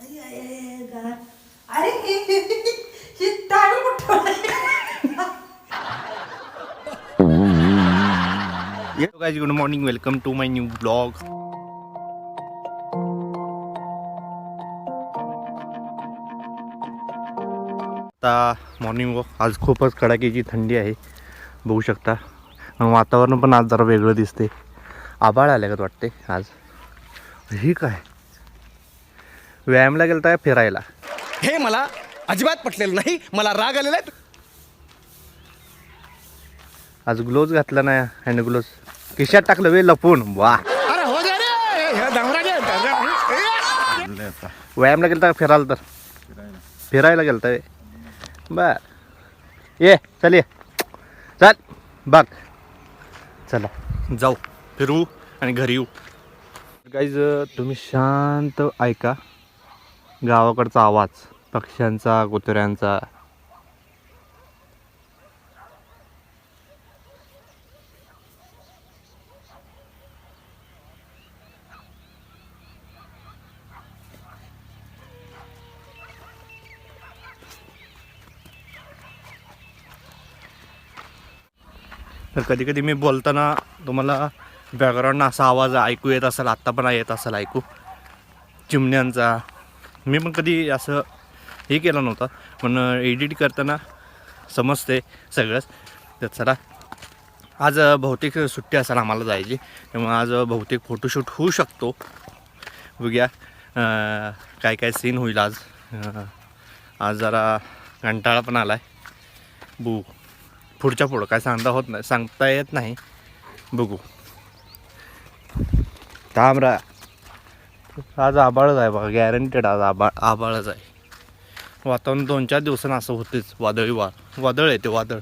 अरे ही टाळी कुठं Hello guys, good morning. Welcome to आता मॉर्निंग वॉक आज खूपच कडाक्याची थंडी आहे. बघू शकता. आणि वातावरण पण आज जरा वेगळं दिसते आबाळ आल्यागत वाटते आज. ही काय? व्यायामला गेलता का फिरायला? हे मला अजिबात पटलेलं नाही. मला राग आलेला आहे. आज ग्लोव्ज घातला नाही हँड ग्लोव्ज. खिशात टाकलं वे लपून. वा. अरे हो दे रे. हे व्यायामला गेलता का फिरायला तर? फिरायला गेलता वे. बर. ये चल ये. चल बघ. चला. जाऊ. फिरू आणि घरी येऊ. गाईज तुम्ही शांत ऐका. गावाकडचा आवाज पक्ष्यांचा कुत्र्यांचा. तर कधी कधी मी बोलताना तुम्हाला बॅकग्राऊंड असा आवाज ऐकू येत असेल आत्ता पण येत असेल ऐकू. चिमण्यांचा. मी पण कधी असं हे केलं नव्हतं पण एडिट करताना समजते सगळंच. तर चला आज बहुतेक सुट्टी असेल आम्हाला जायची. त्यामुळे आज बहुतेक फोटोशूट होऊ शकतो. बघूया काय काय सीन होईल आज. आज जरा कंटाळा पण आला आहे बघू पुढच्या पुढं काय सांगता होत नाही सांगता येत नाही. बघू. तामरा आज आबाळच आहे बघा गॅरंटेड आज आबाळ आबाळच आहे. वातावरण दोन चार दिवसानं असं होतेच वादळी वा वादळ आहे ते वादळ.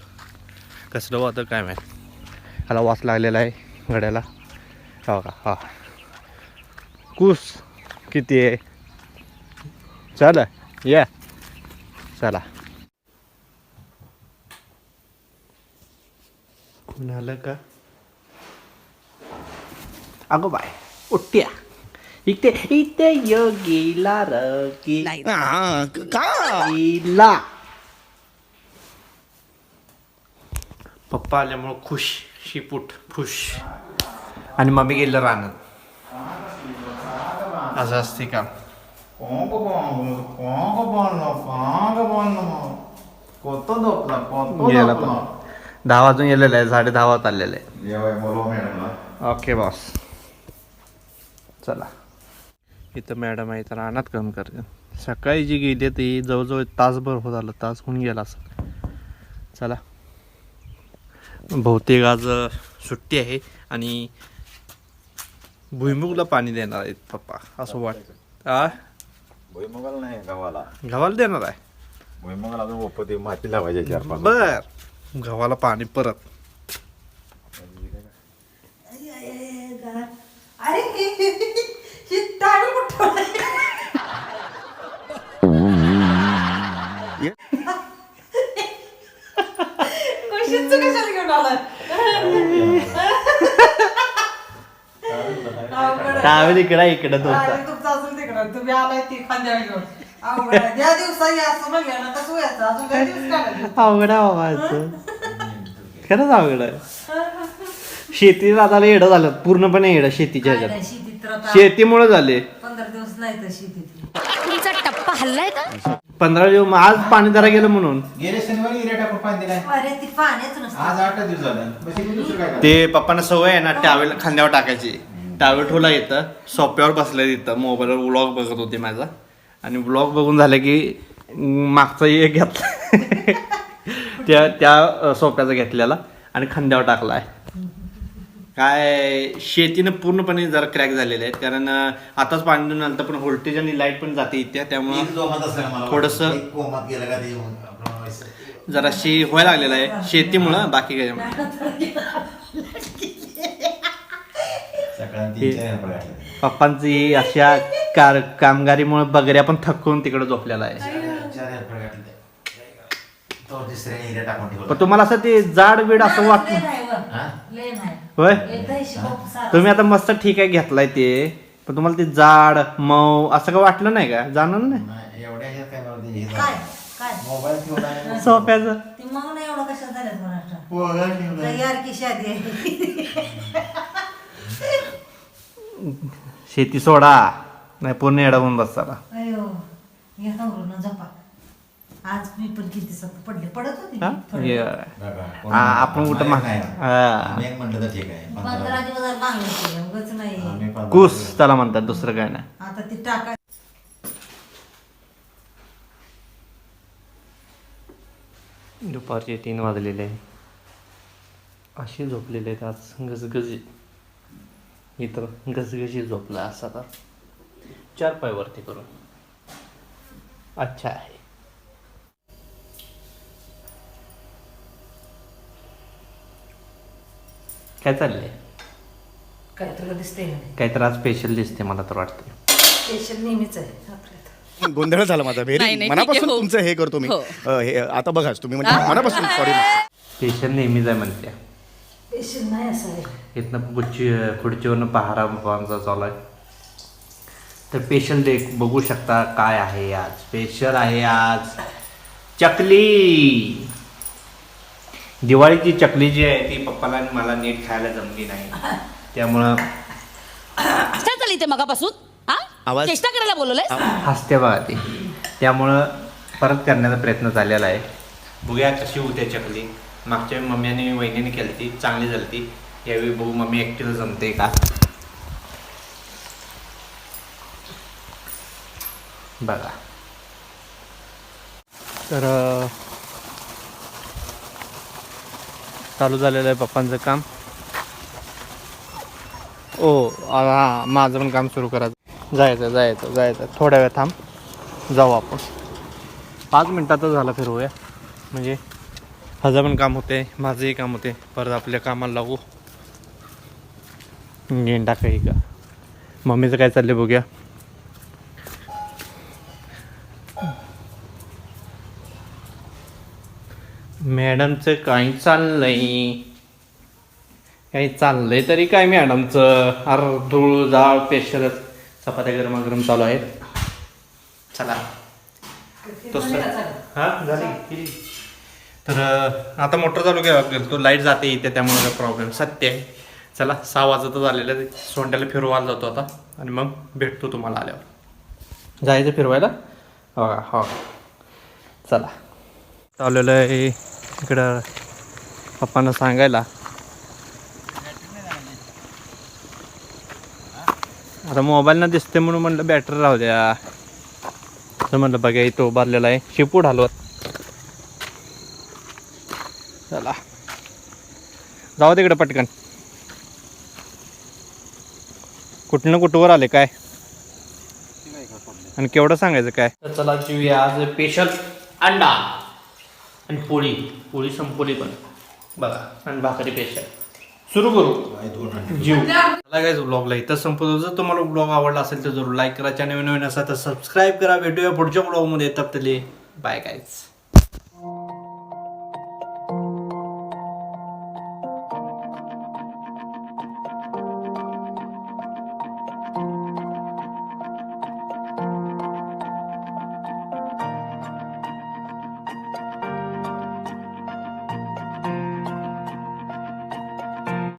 कसलं वादळ काय माहीत? ह्याला वास लागलेला आहे गड्याला. हो का हा. कूस किती आहे? चल या. चला. कोण आलं का? अगो बाय उट्ट्या इथे इथे योगीला रगीला हा, का पप्पा आल्यामुळं खुश शिपूट खुश आणि मम्मी गेलं राहणार असं असते का गेला पण दहा वाजून गेलेलं आहे साडे दहा वाजता आलेलं आहे ओके बॉस चला इथं मॅडम आहे तर रानात काम करते सकाळी जी गेली ती जवळजवळ तासभर होत आलं तास होऊन गेला असं चला बहुतेक आज सुट्टी आहे आणि भुईमुगला पाणी देणार आहेत पप्पा असं वाटतं आ भुईमुगाला नाही गव्हाला गव्हाला देणार आहे भुईमुगाला अजून माती लावायची चार पाच बर गव्हाला पाणी परत अरे कशीच कशाला घेऊन आला टावेल इकडे इकडे तो तुमचं असेल तिकडं तुम्ही आलाय ती खांद्यावर घेऊन अवघड आहे. ज्या दिवसा या असं म्हणलं ना कसं व्हायचं अजून काही दिवस काढायचे अवघड आहे बाबाचं खरंच अवघड आहे शेती दादाला येडं झालं पूर्णपणे येडं शेतीच्या ह्याच्यात नाही, शेतीत तर आता शेतीमुळे झाले पंधरा दिवस नाही तर शेतीत तुमचा टप्पा हल्लाय का? पंधरा दिवस आज पाणी जरा गेलं म्हणून. गेले शनिवारी हिऱ्या टाकून पाणी दिलाय. अरे ती पाण्याच नसतं. आज आठ दिवस झालं. बस इकडे दुसरं काय ते पप्पांना सवय आहे ना टावेल खांद्यावर टाकायची. टावेल ठेवला येतं सोप्यावर बसलं तिथं मोबाईलवर व्लॉग बघत होते माझा. आणि व्लॉग बघून झालं की मागचा एक घेतला. त्या त्या सोप्याचा घेतलेला आणि खांद्यावर टाकला आहे काय शेतीनं पूर्णपणे जरा क्रॅक झालेले आहेत. कारण आताच पाणी देऊन आलं पण व्होल्टेज आणि लाइट पण जाते इथे त्यामुळं थोडंसं-. जराशी व्हायला लागलेलं आहे. शेतीमुळं बाकी काय. पप्पांची अशा कार कामगारीमुळे बगऱ्या पण थकून तिकडे झोपलेला आहे. पण तुम्हाला असं ते जाड बीड असं वाट होय? तुम्ही आता मस्त ठीक आहे घेतलाय ते. पण तुम्हाला ते जाड मऊ असं काय वाटलं नाही का? जाणार नाही. सोप्याचं. शेती सोडा. नाही पूर्ण येडा होऊन बसताला आज मी पण किती सत पडले पडत होती हा? मी थोडं. आपण कुठं नाही, मा- नाही. हा. आम्ही एक म्हणलं तर ठीक आहे पंधरा पंधरा- दिवस मागले उगच नाही. आम्ही पंधरा कुस त्याला म्हणतात दुसरं काय नाही. आता ती टाका. दुपारचे तीन वाजलेले आहे. असे झोपलेले आहेत आज. गजगजी. इतर गजगजी झोपला असा तर. चार पाय वरती करून. अच्छा आहे. काय चाललंय? काय तुला दिसते काय तर आज स्पेशल दिसते मला तर वाटते स्पेशल नेहमीच आहे. आपल्यात गोंधळ झाला माझा नाही, व्हेरी नाही, मनापासून ठीक आहे, हो. तुमचं हे करतो मी. हो. अ, हे आता बघाच तुम्ही म्हणजे मनापासून सॉरी स्पेशल नेहमीच आहे म्हणते स्पेशल नाही असं आहे. इथनं गुच्ची खुर्चीवरनं पहारा आमचा चालू आहे. तर स्पेशल डे बघू शकता काय आहे आज. स्पेशल आहे आज. चकली! दिवाळीची चकली जी आहे ती पप्पाला आणि मला नीट खायला जमली नाही. त्यामुळं काय चालली ते मगापासून. हा? आवाज- चेष्टा करायला बोलवलंय हसते बघा ती त्यामुळं परत करण्याचा प्रयत्न चाललेला आहे. बघूया कशी होते चकली. मागच्या वेळी मम्मी आणि वहिनीने केली ती चांगली झाली ती यावेळी बघू मम्मी एकटीला जमते का? बघा. तर अं, चालू झालेलं आहे पप्पांचं काम. ओ हा माझं पण काम सुरू करायचं जायचं जायचं जायचं. थोड्या वेळ थांब. जाऊ आपण. पाच मिनटातच झालं फिरवूया. म्हणजे माझं पण काम होते माझंही काम होते परत आपल्या कामाला लागू. गेंडा काही का मम्मीचं काय चाललं बघूया. मॅडमचं काय चाललंय. काही चाललंय तरी काय मॅडमचं? अर धूळ जाळ पेशलच चपात्या गरमागरम चालू आहेत. चला. तसं. हा? झाली. केली. तर आता मोटर चालू केला तो लाइट जाते येते त्यामुळे काय प्रॉब्लेम सत्य आहे. चला सहा वाजता झालेलं आहे. सोंड्याला फिरवायला जातो आता. आणि मग भेटतो तुम्हाला आल्यावर. जायचं फिरवायला? हो का हो. चला. चाललेलं आहे. इकडं पप्पांना सांगायला. आता मोबाईल ना दिसते म्हणून म्हणलं बॅटरी राहू द्या. असं म्हणलं बघा इथं उभारलेला आहे. शिपूड हलवत. चला. जाऊ तिकडे पटकन. कुठं ना कुठवर आले काय? आणि केवढं सांगायचं काय? चला जीवया आज स्पेशल अंडा. आणि पोळी पोळी संपोळी पण. बघा. आणि भाकरी स्पेशल सुरू करू. जीव. मला काय ब्लॉगला इथं संपवतो जर तुम्हाला ब्लॉग आवडला असेल तर जरूर लाईक करा. चॅनल नवीन असा तर सबस्क्राईब करा. भेटूया पुढच्या ब्लॉगमध्ये तप्तले बाय गाईज